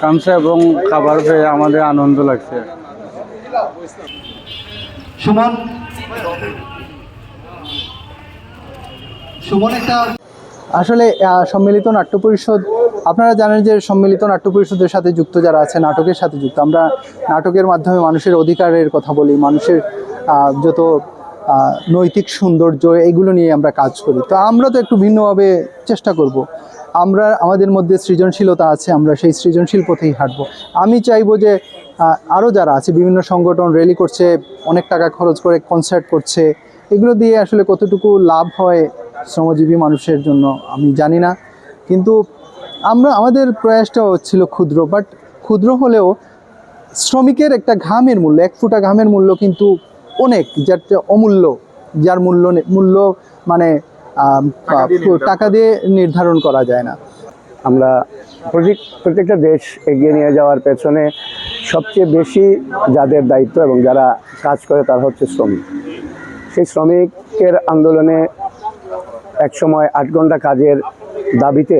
কামসা এবং খাবার পেয়ে আমাদের আনন্দ লাগছে। সুমন সুমন একটা আসলে সম্মিলিত নাট্য পরিষদ আপনারা জানেন যে সম্মিলিত নাট্য পরিষদের সাথে যুক্ত যারা আছে নাটকের সাথে যুক্ত। আমরা নাটকের মাধ্যমে মানুষের অধিকারের কথা বলি মানুষের যত নৈতিক সৌন্দর্য এগুলো নিয়ে আমরা কাজ করি। তো আমরা তো একটু ভিন্নভাবে চেষ্টা করব। আমরা, আমাদের মধ্যে সৃজনশীলতা আছে, আমরা সেই সৃজনশীল পথেই হাঁটবো। আমি চাইব যে আরও যারা আছে, বিভিন্ন সংগঠন র্যালি করছে, অনেক টাকা খরচ করে কনসার্ট করছে, এগুলো দিয়ে আসলে কতটুকু লাভ হয় শ্রমজীবী মানুষের জন্য, আমি জানি না। কিন্তু আমরা, আমাদের প্রয়াসটাও ছিল ক্ষুদ্র বাট ক্ষুদ্র হলেও শ্রমিকের একটা ঘামের মূল্য, এক ফুটা ঘামের মূল্য কিন্তু অনেক যার অমূল্য যার মূল্য নে- মূল্য মানে টাকা দিয়ে নির্ধারণ করা যায় না। আমরা প্রত্যেক প্রত্যেকটা দেশ এগিয়ে নিয়ে যাওয়ার পেছনে সবচেয়ে বেশি যাদের দায়িত্ব এবং যারা কাজ করে তারা হচ্ছে শ্রমিক। সেই শ্রমিকের আন্দোলনে একসময় আট ঘণ্টা কাজের দাবিতে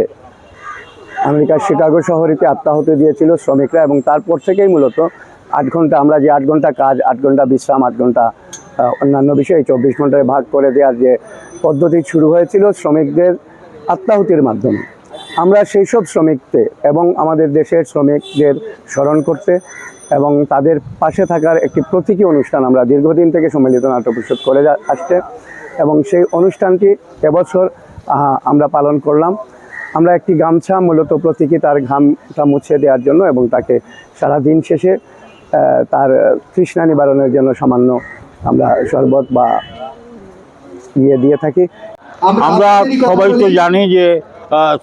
আমেরিকার শিকাগো শহরেতে আত্মাহতি দিয়েছিল শ্রমিকরা এবং তারপর থেকেই মূলত আট ঘণ্টা, আমরা যে আট ঘণ্টা কাজ, আট ঘণ্টা বিশ্রাম, আট ঘণ্টা অন্যান্য বিষয়ে চব্বিশ ঘন্টায় ভাগ করে দেওয়ার যে পদ্ধতি শুরু হয়েছিল শ্রমিকদের আত্মাহুতির মাধ্যমে। আমরা সেই সব শ্রমিককে এবং আমাদের দেশের শ্রমিকদের স্মরণ করতে এবং তাদের পাশে থাকার একটি প্রতীকী অনুষ্ঠান আমরা দীর্ঘদিন থেকে সম্মিলিত নাট্য পরিষদ করে আসছে এবং সেই অনুষ্ঠানটি এবছর আমরা পালন করলাম। আমরা একটি গামছা, মূলত প্রতীকী তার ঘামটা মুছে দেওয়ার জন্য এবং তাকে সারা দিন শেষে তার তৃষ্ণা নিবারণের জন্য সামান্য আমরা শরবত বা ইয়ে দিয়ে থাকি। আমরা সবাই তো জানি যে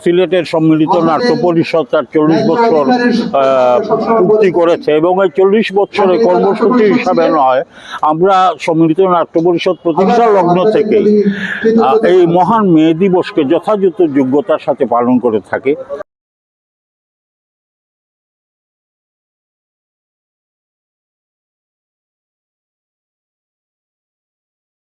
সিলেটের সম্মিলিত নাট্য পরিষদ তার চল্লিশ বছর আহ, পূর্তি করেছে এবং এই চল্লিশ বছরে কর্মসূচি হিসাবে নয় আমরা সম্মিলিত নাট্য পরিষদ প্রতিষ্ঠা লগ্ন থেকে এই মহান মেয়ে দিবসকে যথাযথ যোগ্যতার সাথে পালন করে থাকি।